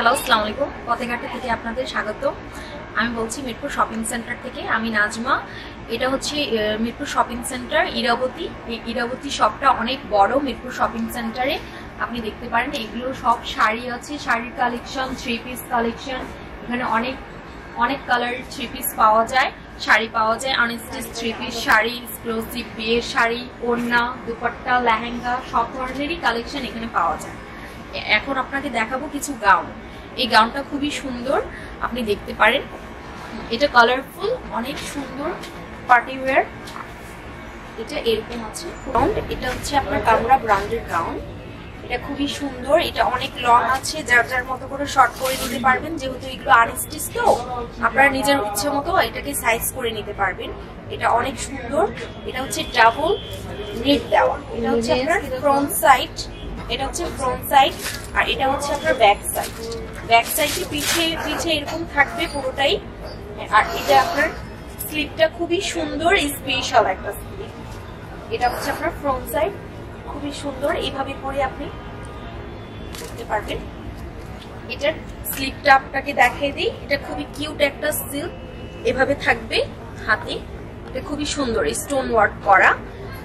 Hello আসসালামু আলাইকুম পথেঘাটা থেকে আপনাদের স্বাগত। আমি বলছি মিরপুর শপিং সেন্টার থেকে, আমি নাজমা। এটা হচ্ছে মিরপুর শপিং সেন্টার, ইরাবতী। এই ইরাবতী শপটা অনেক বড় মিরপুর শপিং সেন্টারে। আপনি দেখতে পারেন, এগুলো সব শাড়ি আছে, শাড়ির কালেকশন থ্রি পিস কালেকশন এখানে অনেক অনেক কালার থ্রি পিস পাওয়া যায়, শাড়ি পাওয়া যায়। Unstitch three piece sari exclusive বিয়ের শাড়ি, ওড়না, দুপাট্টা, লেহেঙ্গা, সব ধরনেরই কালেকশন এখানে পাওয়া যায়। এখন আপনাকে দেখাবো কিছু গাউন। এই গাউনটা খুবই সুন্দর, আপনি দেখতে পারেন। এটা কালারফুল অনেক সুন্দর পার্টি ওয়্যার এটা এরকম আছে। এটা হচ্ছে আপনার কামরা ব্র্যান্ডের গাউন এটা খুবই সুন্দর, এটা অনেক লং আছে, যার যার মতো করে শর্ট করে নিতে পারবেন। যেহেতু এগুলো আনস্টিচ তো, আপনারা নিজের ইচ্ছে মতো এটাকে সাইজ করে নিতে পারবেন। এটা অনেক সুন্দর। এটা হচ্ছে ডাবল নেট দেওয়া। এটা হচ্ছে আপনার ফ্রন্ট সাইড এটা হচ্ছে ফ্রন্ট সাইড আর এটা হচ্ছে আপনার ব্যাক সাইড ব্যাক সাইডে পিছে পিছে এরকম থাকবে পুরোটাই, আর এটা আপনার স্লিপটা খুবই সুন্দর স্পেশাল একটা স্লিপ এটা হচ্ছে আপনার ফ্রন্ট সাইড খুবই সুন্দর এইভাবে করে আপনি করতে পারবেন। এটার স্লিপটা আপনাকে দেখিয়ে দিই, এটা খুবই কিউট একটা সিল্ক এভাবে থাকবে হাতে। এটা খুবই সুন্দর স্টোন ওয়ার্ক করা।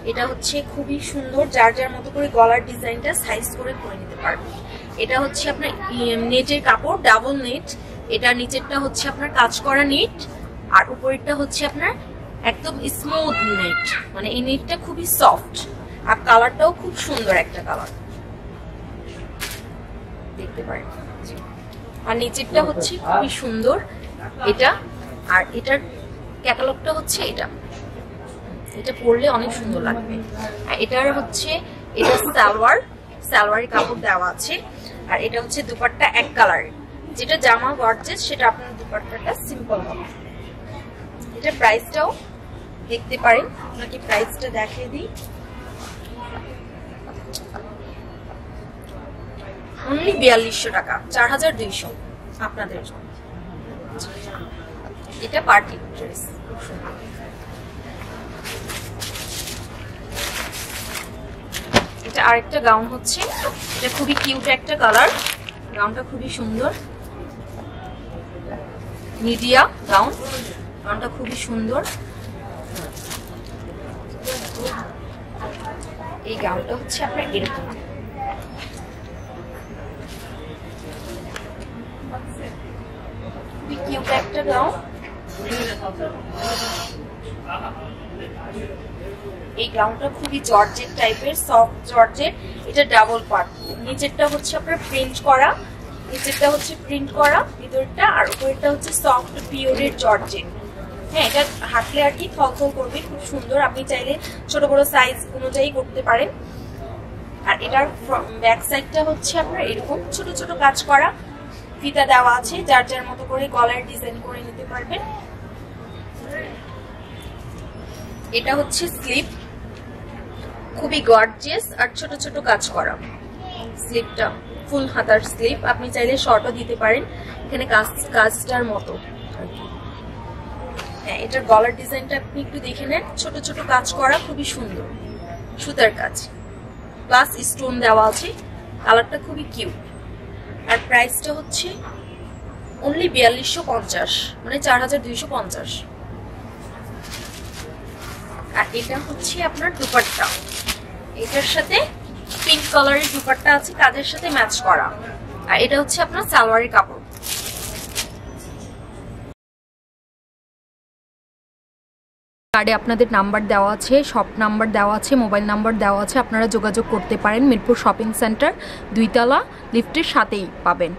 এটা হচ্ছে খুবই সুন্দর, যার যার মতো করে গলার ডিজাইনটা সাইজ করে করে নিতে পারবে। এটা হচ্ছে আপনার নেটের কাপড় ডাবল নেট এটা নিচেরটা হচ্ছে আপনার কাজ করা নেট আর উপরেরটা হচ্ছে আপনার একদম স্মুথ নেট মানে এই নেটটা খুবই সফট আর কালারটাও খুব সুন্দর একটা কালার দেখতে পারেন। আর নিচেরটা হচ্ছে খুবই সুন্দর। এটা, আর এটার ক্যাটালগটা হচ্ছে এটা। এটা পরলে অনেক সুন্দর লাগবে। আর এটার হচ্ছে, এটা সালোয়ার, সালোয়ারের কাপড় দেওয়া আছে। আর এটা হচ্ছে দুপাট্টা এক কালারের যেটা জামা গর্জেস সেটা আপনার দুপাট্টাটা সিম্পল হবে। এটা প্রাইসটাও দেখতে পারেন। আপনাকে প্রাইসটা দেখিয়ে দিই। অনলি বিয়াল্লিশশো টাকা, চার হাজার দুইশো আপনাদের জন্য। এটা পার্টি ড্রেস, খুব সুন্দর। এটা আরেকটা গাউন হচ্ছে। এটা খুবই কিউট একটা কালার গাউনটা খুবই সুন্দর। Media gown. গাউনটা খুবই সুন্দর। এই গাউনটা হচ্ছে আপনার এরকম। কিউট একটা গাউন। এই গাউনটা খুবই জর্জেট টাইপের সফট জর্জেট। এটা ডাবল পার্ট নিচেরটা হচ্ছে আপনার প্রিন্ট করা, নিচেরটা হচ্ছে প্রিন্ট করা, ভিতরটা আর উপরেরটা হচ্ছে সফট পিওরের জর্জেট। হ্যাঁ এটা হাঁটলে আর কি থলথল করবে, খুব সুন্দর। আপনি চাইলে ছোট বড় সাইজ অনুযায়ী করতে পারেন। আর এটার ব্যাক সাইডটা হচ্ছে আপনার এরকম ছোট ছোট কাজ করা। ফিতা দেওয়া আছে, যার যার মতো করে গলার ডিজাইন করে নিতে পারবেন। এটা হচ্ছে স্লিপ। খুবই গর্জেস আর ছোট ছোট কাজ করা। স্লিপটা ফুল হাতার স্লিপ। আপনি চাইলে শর্টও দিতে পারেন। এখানে কাজ, কাজটার মতো। হ্যাঁ এটার গলার ডিজাইনটা আপনি একটু দেখে নেন। ছোট ছোট কাজ করা খুবই সুন্দর। সুতার কাজ। প্লাস স্টোন দেওয়া আছে। কালারটা খুবই কিউট আর প্রাইসটা হচ্ছে অনলি বিয়াল্লিশশো পঞ্চাশ। মানে চার হাজার দুইশো পঞ্চাশ। আর এটা হচ্ছে আপনার দুপাট্টা। এটার সাথে পিঙ্ক কালারের দুপাট্টা আছে কাজের সাথে ম্যাচ করা। আর এটা হচ্ছে আপনার সালোয়ারের কাপড়। কার্ডে আপনাদের নাম্বার দেওয়া আছে শপ নাম্বার দেওয়া আছে মোবাইল নাম্বার দেওয়া আছে, আপনারা যোগাযোগ করতে পারেন মিরপুর শপিং সেন্টার দুইতলা লিফটের সাথেই পাবেন।